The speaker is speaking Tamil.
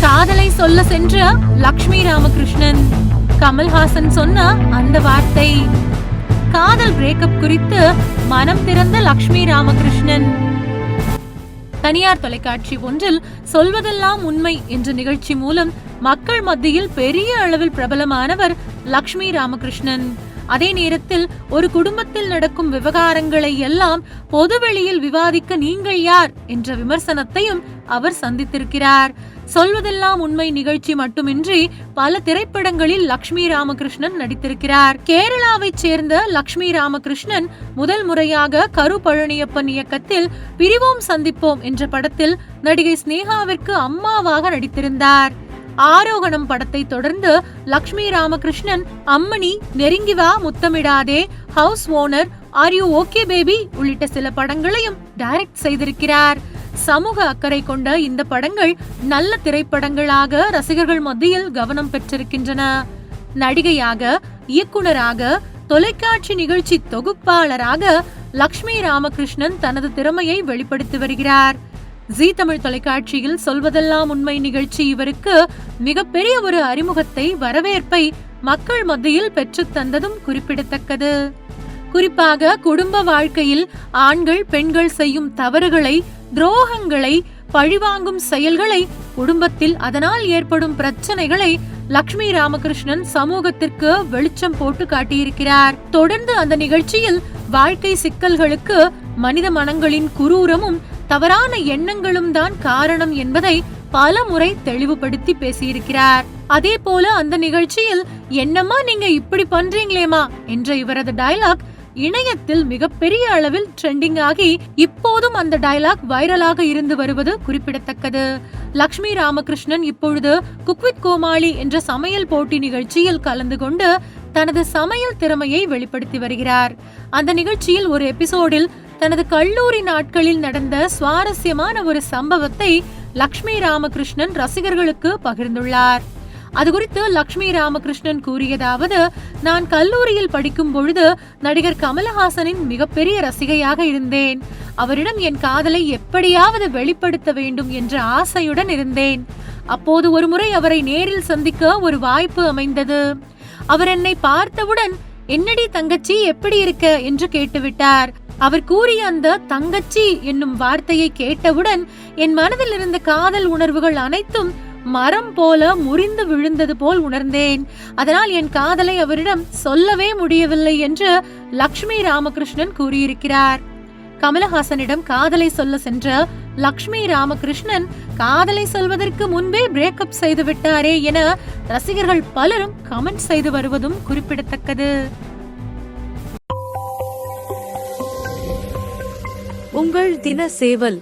காதலை சொல்ல சென்ற லக்ஷ்மி ராமகிருஷ்ணன் கமல்ஹாசன் சொன்ன அந்த வார்த்தை. காதல் பிரேக்கப் குறித்து மனம் திறந்த லக்ஷ்மி ராமகிருஷ்ணன். தனியார் தொலைக்காட்சி ஒன்றில் சொல்வதெல்லாம் உண்மை என்ற நிகழ்ச்சி மூலம் மக்கள் மத்தியில் பெரிய அளவில் பிரபலமானவர் லக்ஷ்மி ராமகிருஷ்ணன். அதே நேரத்தில் ஒரு குடும்பத்தில் நடக்கும் விவகாரங்களை எல்லாம் பொதுவெளியில் விவாதிக்க நீங்கள் யார் என்ற விமர்சனத்தையும் அவர் சந்தித்திருக்கிறார். சொல்வதெல்லாம் உண்மை நிகழ்ச்சி மட்டுமின்றி பல திரைப்படங்களில் லக்ஷ்மி ராமகிருஷ்ணன் நடித்திருக்கிறார். கேரளாவைச் சேர்ந்த லக்ஷ்மி ராமகிருஷ்ணன் முதல் முறையாக கரு பழனியப்பன் இயக்கத்தில் பிரிவோம் சந்திப்போம் என்ற படத்தில் நடிகை ஸ்னேகாவிற்கு அம்மாவாக நடித்திருந்தார். ஆரோகணம் படத்தை தொடர்ந்து லக்ஷ்மி ராமகிருஷ்ணன் அம்மணி நெருங்கி வா Muthamidathe house owner are you okay baby உள்ளிட்ட சில படங்களையும் டைரக்ட் செய்திருக்கிறார். சமூக அக்கறை கொண்ட இந்த படங்கள் நல்ல திரைப்படங்களாக ரசிகர்கள் மத்தியில் கவனம் பெற்றிருக்கின்றன. நடிகையாக இயக்குனராக தொலைக்காட்சி நிகழ்ச்சி தொகுப்பாளராக லக்ஷ்மி ராமகிருஷ்ணன் தனது திறமையை வெளிப்படுத்தி வருகிறார். ஜி தமிழ் தொலைக்காட்சியில் சொல்வதெல்லாம் உண்மை நிகழ்ச்சி இவருக்கு மிகப்பெரிய ஒரு அறிமுகத்தை வரவேற்பை மக்கள் மத்தியில் பெற்றுத் தந்ததும் குறிப்பிடத்தக்கது. குறிப்பாக குடும்ப வாழ்க்கையில் ஆண்கள் பெண்கள் செய்யும் தவறுகளை துரோகங்களை பழிவாங்கும் செயல்களை குடும்பத்தில் அதனால் ஏற்படும் பிரச்சனைகளை லக்ஷ்மி ராமகிருஷ்ணன் சமூகத்திற்கு வெளிச்சம் போட்டு காட்டியிருக்கிறார். தொடர்ந்து அந்த நிகழ்ச்சியில் வாழ்க்கை சிக்கல்களுக்கு மனித மனங்களின் குரூரமும் தவறான எண்ணங்களும் தான் காரணம் என்பதை பல முறை தெளிவுபடுத்தி பேசியிருக்கிறார். அதே போல அந்த நிகழ்ச்சியில் என்னம்மா நீங்க இப்படி பண்றீங்களேமா என்ற இவரது டயலாக் இணையத்தில் மிகப்பெரிய அளவில் ட்ரெண்டிங் ஆகி இப்போதும் அந்த டயலாக் வைரலாக இருந்து வருவது குறிப்பிடத்தக்கது. லக்ஷ்மி ராமகிருஷ்ணன் இப்பொழுது குக்வித் கோமாளி என்ற சமையல் போட்டி நிகழ்ச்சியில் கலந்து கொண்டு தனது சமையல் திறமையை வெளிப்படுத்தி வருகிறார். அந்த நிகழ்ச்சியில் ஒரு எபிசோடில் தனது கல்லூரி நாட்களில் நடந்த சுவாரஸ்யமான ஒரு சம்பவத்தை லக்ஷ்மி ராமகிருஷ்ணன் ரசிகர்களுக்கு பகிர்ந்துள்ளார். அது குறித்து லக்ஷ்மி ராமகிருஷ்ணன் கூறியதாவது நான் கல்லூரியில் படிக்கும் பொழுது நடிகர் கமலஹாசனின் மிகப்பெரிய ரசிகையாக இருந்தேன். அவரிடம் என் காதலை எப்படியாவது வெளிப்படுத்த வேண்டும் என்ற ஆசையுடன் இருந்தேன். அப்போது ஒருமுறை அவரை நேரில் சந்திக்க ஒரு வாய்ப்பு அமைந்தது. அவர் என்னை பார்த்தவுடன் என்னடி தங்கச்சி எப்படி இருக்க? என்று கேட்டுவிட்டார். அவர் கூறிய அந்த தங்கச்சி என்னும் வார்த்தையை கேட்டவுடன் என் மனதில் இருந்த காதல் உணர்வுகள் அனைத்தும் மரம் போல முறிந்து விழுந்தது போல் உணர்ந்தேன். அதனால் என் காதலை அவரிடம் சொல்லவே முடியவில்லை என்று லக்ஷ்மி ராமகிருஷ்ணன் கூறியிருக்கிறார். கமலஹாசனிடம் காதலை சொல்ல சென்ற லக்ஷ்மி ராமகிருஷ்ணன் காதலை சொல்வதற்கு முன்பே பிரேக்கப் செய்து விட்டாரே என ரசிகர்கள் பலரும் கமெண்ட் செய்து வருவதும் குறிப்பிடத்தக்கது. உங்கள் தின சேவல்